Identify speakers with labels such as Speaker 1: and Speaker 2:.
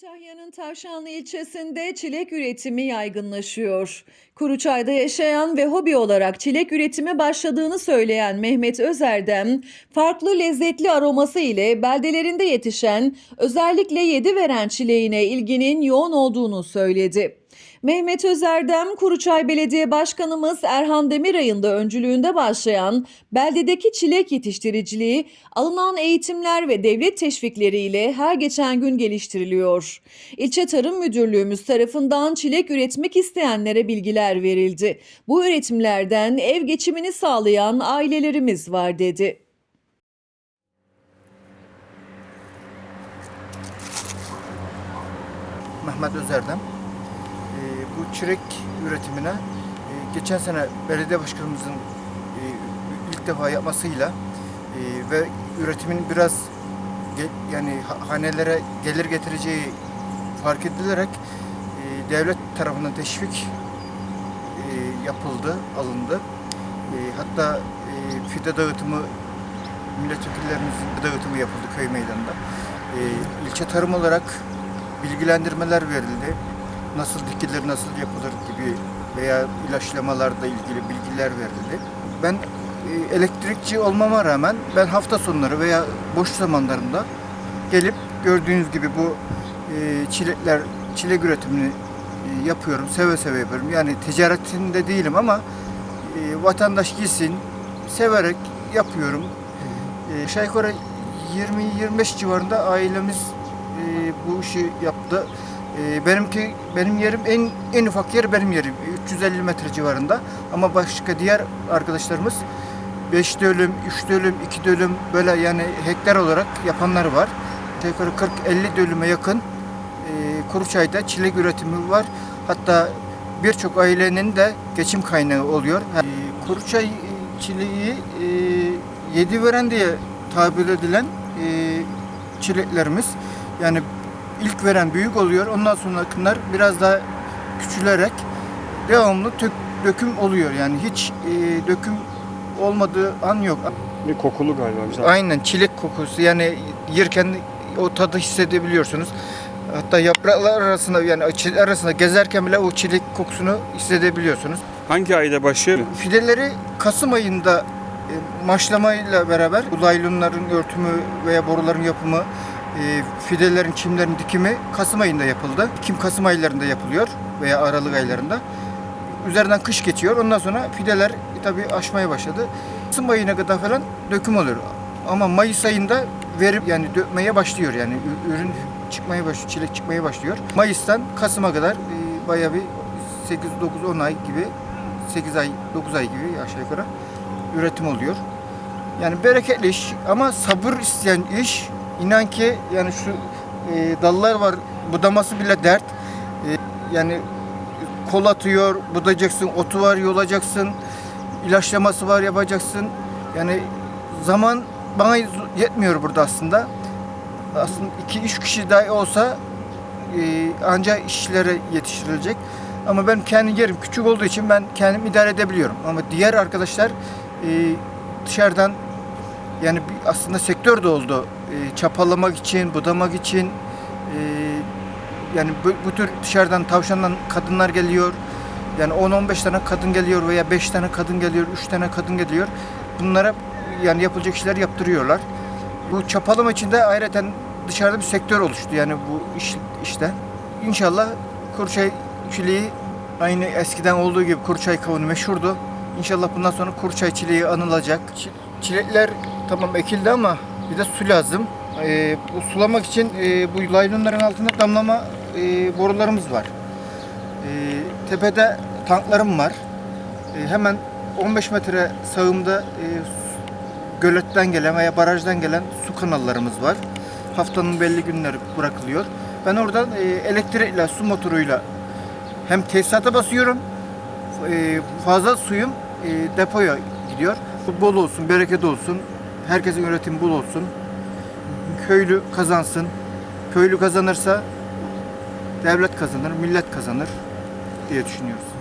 Speaker 1: Kütahya'nın Tavşanlı ilçesinde çilek üretimi yaygınlaşıyor. Kuruçay'da yaşayan ve hobi olarak çilek üretime başladığını söyleyen Mehmet Özerdem, farklı lezzetli aroması ile beldelerinde yetişen, özellikle yedi veren çileğine ilginin yoğun olduğunu söyledi. Mehmet Özerdem, Kuruçay Belediye Başkanımız Erhan Demiray'ın da öncülüğünde başlayan beldedeki çilek yetiştiriciliği alınan eğitimler ve devlet teşvikleriyle her geçen gün geliştiriliyor. İlçe Tarım Müdürlüğümüz tarafından çilek üretmek isteyenlere bilgiler verildi. Bu üretimlerden ev geçimini sağlayan ailelerimiz var dedi.
Speaker 2: Mehmet Özerdem. Ee, bu çilek üretimine e, geçen sene belediye başkanımızın e, ilk defa yapmasıyla e, ve üretimin biraz yani ha- hanelere gelir getireceği fark edilerek devlet tarafından teşvik yapıldı, alındı. Hatta fide dağıtımı milletvekillerimizin dağıtımı yapıldı köy meydanında. İlçe tarım olarak bilgilendirmeler verildi. Nasıl dikilir, nasıl yapılır gibi veya ilaçlamalarla ilgili bilgiler verildi. Ben e, elektrikçi olmama rağmen ben hafta sonları veya boş zamanlarımda gelip gördüğünüz gibi bu e, çilekler, çilek üretimini e, yapıyorum. Seve seve yapıyorum. Yani ticaretinde değilim ama vatandaş gitsin, severek yapıyorum. Yukarı 20-25 civarında ailemiz bu işi yaptı. E, benimki benim yerim en en ufak yer benim yerim 350 metre civarında ama başka diğer arkadaşlarımız 5 dönüm, 3 dönüm, 2 dönüm böyle yani hektar olarak yapanlar var. Yukarı 40-50 dönüme yakın e, Kuruçay'da çilek üretimi var. Hatta birçok ailenin de geçim kaynağı oluyor. E, Kuruçay e, çileği e, yedi veren diye tabir edilen e, çileklerimiz. Yani ilk veren büyük oluyor. Ondan sonrakiler biraz daha küçülerek devamlı tök, döküm oluyor. Yani hiç e, döküm olmadığı an yok.
Speaker 3: Bir kokulu galiba güzel.
Speaker 2: Aynen çilek kokusu yani yerken o tadı hissedebiliyorsunuz. Hatta yapraklar arasında yani çilek arasında gezerken bile o çilek kokusunu hissedebiliyorsunuz.
Speaker 3: Hangi ayda başı?
Speaker 2: Fideleri Kasım ayında e, maşlamayla beraber bu laylonların örtümü veya boruların yapımı, e, fidelerin, çimlerin dikimi Kasım ayında yapıldı. Ekim Kasım aylarında yapılıyor veya Aralık aylarında. Üzerinden kış geçiyor. Ondan sonra fideler tabii aşmaya başladı. Kasım ayına kadar falan döküm oluyor. Ama Mayıs ayında verip yani dökmeye başlıyor yani ürün çıkmaya başlıyor, çilek çıkmaya başlıyor. Mayıs'tan Kasım'a kadar e, bayağı bir 8 9 10 ay gibi 8 ay 9 ay gibi aşağı yukarı üretim oluyor. Yani bereketli iş ama sabır isteyen iş. İnan ki yani şu e, dallar var budaması bile dert. E, yani kol atıyor, budayacaksın, otu var, yolacaksın, ilaçlaması var, yapacaksın. Yani zaman bana yetmiyor burada aslında. Aslında iki üç kişi dahi olsa e, ancak işlere yetiştirilecek. Ama ben kendi yerim küçük olduğu için ben kendim idare edebiliyorum. Ama diğer arkadaşlar e, dışarıdan yani aslında sektör de oldu. E, çapalamak için, budamak için e, yani bu, bu tür dışarıdan tavşandan kadınlar geliyor. Yani 10-15 tane kadın geliyor veya 5 tane kadın geliyor, 3 tane kadın geliyor. Bunlara yani yapılacak işler yaptırıyorlar. Bu çapalama için de ayrıca dışarıda bir sektör oluştu yani bu iş, işte. İnşallah Kurçay çileği aynı eskiden olduğu gibi Kurçay kavunu meşhurdu. İnşallah bundan sonra Kurçay çileği anılacak. Çi- Çilekler tamam ekildi ama bir de su lazım. Ee, bu sulamak için e, bu laylonların altında damlama e, borularımız var. Ee, tepede tanklarım var. Ee, hemen 15 metre sağımda e, göletten gelen veya barajdan gelen su kanallarımız var. Haftanın belli günleri bırakılıyor. Ben oradan e, elektrikle, su motoruyla hem tesisata basıyorum, e, fazla suyum e, depoya gidiyor. Bol olsun, bereket olsun, herkesin üretimi bol olsun. Köylü kazansın. Köylü kazanırsa devlet kazanır, millet kazanır diye düşünüyoruz.